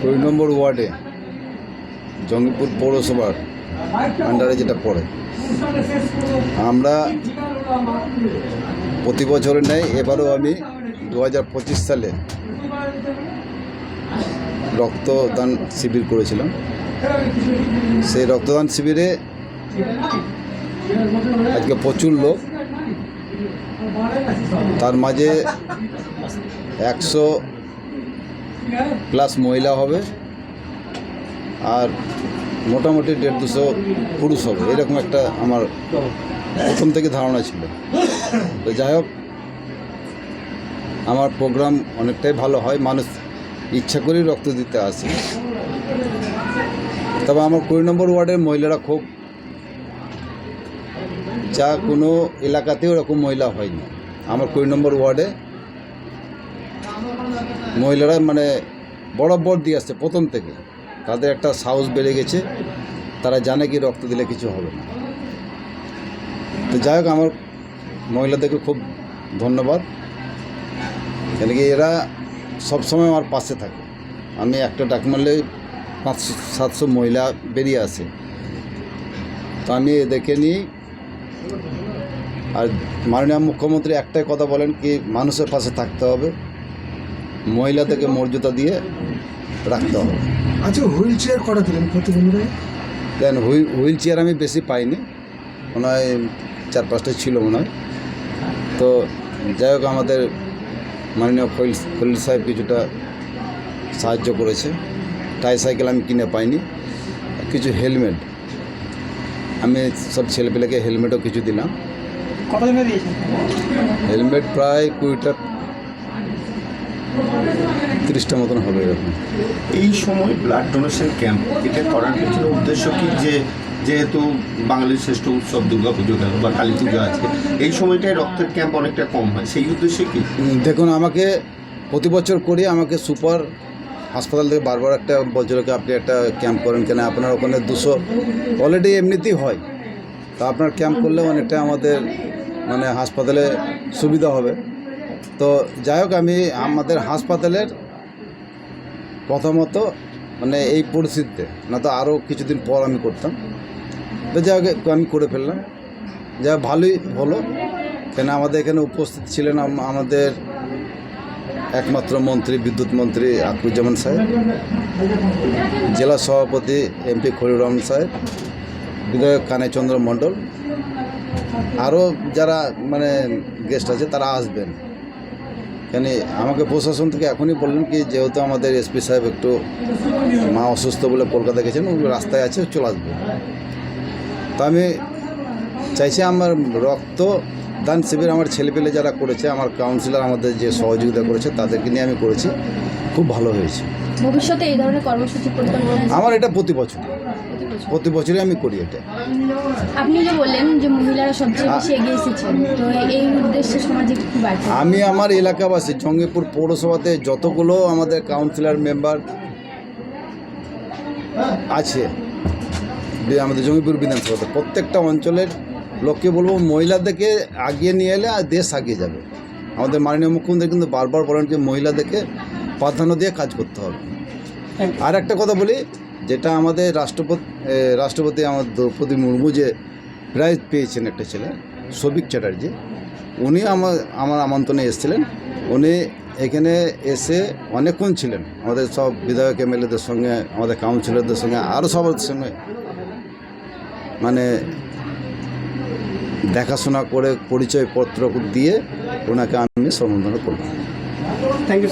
কুড়ি নম্বর ওয়ার্ডে, জঙ্গিপুর পৌরসভার আন্ডারে যেটা পড়ে। আমরা প্রতি বছরে নেয় এবারও আমি দু হাজার পঁচিশ সালে রক্তদান শিবির করেছিলাম। সেই রক্তদান শিবিরে আজকে প্রচুর লোক। তার মাঝে একশো প্লাস মহিলা হবে আর মোটামুটি দেড় দুশো পুরুষ হবে, এরকম একটা আমার প্রথম থেকে ধারণা ছিল। তো যাই হোক, আমার প্রোগ্রাম অনেকটাই ভালো হয়, মানুষ ইচ্ছা করেই রক্ত দিতে আসে। তবে আমার কুড়ি নম্বর ওয়ার্ডের মহিলারা খুব, যা কোনো এলাকাতেও এরকম মহিলা হয়নি। আমার কুড়ি নম্বর ওয়ার্ডে মহিলারা মানে বরাবর দিয়ে আসছে প্রথম থেকে। তাদের একটা সাহস বেড়ে গেছে, তারা জানে কি রক্ত দিলে কিছু হবে না। তো যাই হোক, আমার মহিলাদেরকে খুব ধন্যবাদ। কেন কি এরা সবসময় আমার পাশে থাকে। আমি একটা ডাক মারলে পাঁচশো, সাতশো মহিলা বেরিয়ে আসে। তো আমি এদেরকে নিই আর মাননীয় মুখ্যমন্ত্রী একটাই কথা বলেন কি, মানুষের পাশে থাকতে হবে। মহিলাদেরকে মর্যাদা দিয়ে রাখতে হবে। আচ্ছা হুইল চেয়ার করা দিলেন প্রতিবন্ধীরা? দেন হুইল হুইল চেয়ার আমি বেশি পাইনি। মনে হয় চার পাঁচটা ছিল মনে হয়। তো যাই হোক আমাদের মাননীয় খলিল খলিল সাহেব কিছুটা সাহায্য করেছে। টাই সাইকেল আমি কিনে পাইনি কিছু হেলমেট। আমি সব ছেলেপেলেকে হেলমেটও কিছু দিলাম। হেলমেট প্রায় কুড়িটা তিরিশটা মতন হবে এরকম। এই সময় ব্লাড ডোনেশন ক্যাম্প এটা করার পেছনে উদ্দেশ্য কি? যে যেহেতু বাঙালির শ্রেষ্ঠ উৎসব দুর্গা পুজো গেল বা কালী পুজো আছে এই সময়টায় রক্তের ক্যাম্প অনেকটা কম হয়। সেই উদ্দেশ্যে কি? দেখুন আমাকে প্রতি বছর করে আমাকে সুপার হাসপাতাল থেকে বারবার একটা বছরকে আপনি একটা ক্যাম্প করেন কেন? আপনার ওখানে দুশো অলরেডি এমনিতেই হয়। তা আপনার ক্যাম্প করলে অনেকটা আমাদের মানে হাসপাতালে সুবিধা হবে। তো যাই হোক, আমি আমাদের হাসপাতালের প্রথমত মানে এই পরিস্থিতিতে, না তো আরও কিছুদিন পর আমি করতাম। তো যাই হোক আমি করে ফেললাম। যা ভালোই হলো। কেন আমাদের এখানে উপস্থিত ছিলেন আমাদের একমাত্র মন্ত্রী, বিদ্যুৎ মন্ত্রী আকরুজ্জামান সাহেব, জেলা সভাপতি এমপি খলিউর রহমান সাহেব, বিধায়ক কানেচন্দ্র মণ্ডল। আরও যারা মানে গেস্ট আছে, তারা আসবেন। কেন আমাকে প্রশাসন থেকে এখনই বললেন কি যেহেতু আমাদের এসপি সাহেব একটু মা অসুস্থ বলে কলকাতা গেছেন রাস্তায় আছে চলে আসবে। তো আমি চাইছি আমার রক্ত দান শিবির আমার ছেলেপেলে যারা করেছে আমার কাউন্সিলর আমাদের যে সহযোগিতা করেছে তাদেরকে নিয়ে আমি করেছি। খুব ভালো হয়েছে। ভবিষ্যতে এই ধরনের কর্মসূচি আমার এটা প্রতি বছর। প্রতি বছরই আমি করি এটা। আপনি যে বললেন যে মহিলারা সবচেয়ে বেশি এগিয়ে এসেছেন তো এই উদ্দেশ্যে সমাজে কি বার্তা? আমি আমার এলাকাবাসী জঙ্গিপুর পৌরসভাতে যতগুলো আমাদের কাউন্সিলর মেম্বার আছে আমাদের জঙ্গিপুর বিধানসভাতে প্রত্যেকটা অঞ্চলের লোককে বলব মহিলাদেরকে আগিয়ে নিয়ে এলে আর দেশ আগিয়ে যাবে। আমাদের মাননীয় মুখ্যমন্ত্রী কিন্তু বারবার বলেন যে মহিলাদেরকে প্রাধান্য দিয়ে কাজ করতে হবে। আর একটা কথা বলি যেটা আমাদের রাষ্ট্রপতি রাষ্ট্রপতি আমার দ্রৌপদী মুর্মু যে প্রাইজ পেয়েছেন একটা ছেলে সবিক চ্যাটার্জি, উনি আমার আমার আমন্ত্রণে এসেছিলেন। উনি এখানে এসে অনেকক্ষণ ছিলেন। আমাদের সব বিধায়ক এমএলএদের সঙ্গে, আমাদের কাউন্সিলরদের সঙ্গে আরও সবার সঙ্গে। মানে দেখাশোনা করে পরিচয়পত্র দিয়ে ওনাকে আমি সম্বোধনা করলাম। Thank you